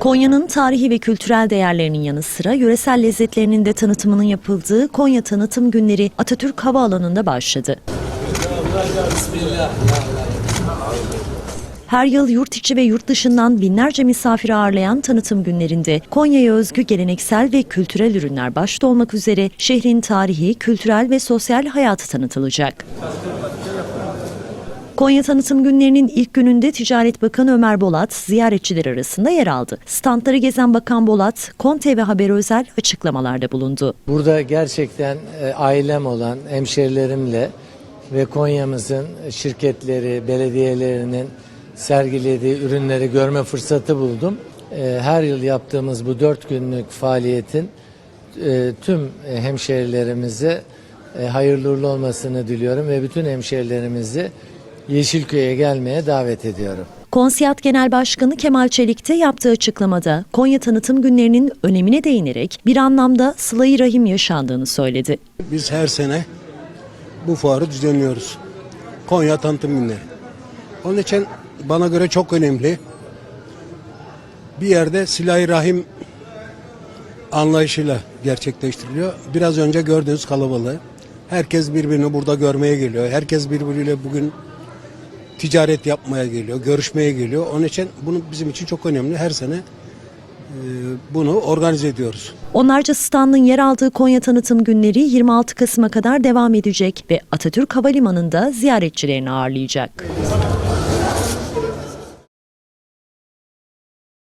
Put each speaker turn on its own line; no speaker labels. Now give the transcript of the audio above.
Konya'nın tarihi ve kültürel değerlerinin yanı sıra yöresel lezzetlerinin de tanıtımının yapıldığı Konya Tanıtım Günleri Atatürk Havaalanı'nda başladı. Her yıl yurt içi ve yurt dışından binlerce misafir ağırlayan tanıtım günlerinde Konya'ya özgü geleneksel ve kültürel ürünler başta olmak üzere şehrin tarihi, kültürel ve sosyal hayatı tanıtılacak. Konya Tanıtım Günlerinin ilk gününde Ticaret Bakanı Ömer Bolat ziyaretçiler arasında yer aldı. Standları gezen Bakan Bolat, Konte ve Haber Özel açıklamalarda bulundu.
Burada gerçekten e, ailem olan hemşerilerimle ve Konya'mızın şirketleri, belediyelerinin sergilediği ürünleri görme fırsatı buldum. E, Her yıl yaptığımız bu dört günlük faaliyetin e, tüm hemşerilerimize hayırlı uğurlu olmasını diliyorum ve bütün hemşerilerimizi Yeşilköy'e gelmeye davet ediyorum.
Konsiyat Genel Başkanı Kemal Çelik de yaptığı açıklamada Konya Tanıtım Günlerinin önemine değinerek bir anlamda sıla rahim yaşandığını söyledi.
Biz her sene bu fuarı düzenliyoruz. Konya Tanıtım Günleri. Onun için bana göre çok önemli. Bir yerde silah rahim anlayışıyla gerçekleştiriliyor. Biraz önce gördüğünüz kalabalığı. Herkes birbirini burada görmeye geliyor. Herkes birbiriyle bugün ticaret yapmaya geliyor, görüşmeye geliyor. Onun için bunu bizim için çok önemli. Her sene e, bunu organize ediyoruz.
Onlarca standın yer aldığı Konya Tanıtım Günleri 26 Kasım'a kadar devam edecek ve Atatürk Havalimanı'nda ziyaretçilerini ağırlayacak.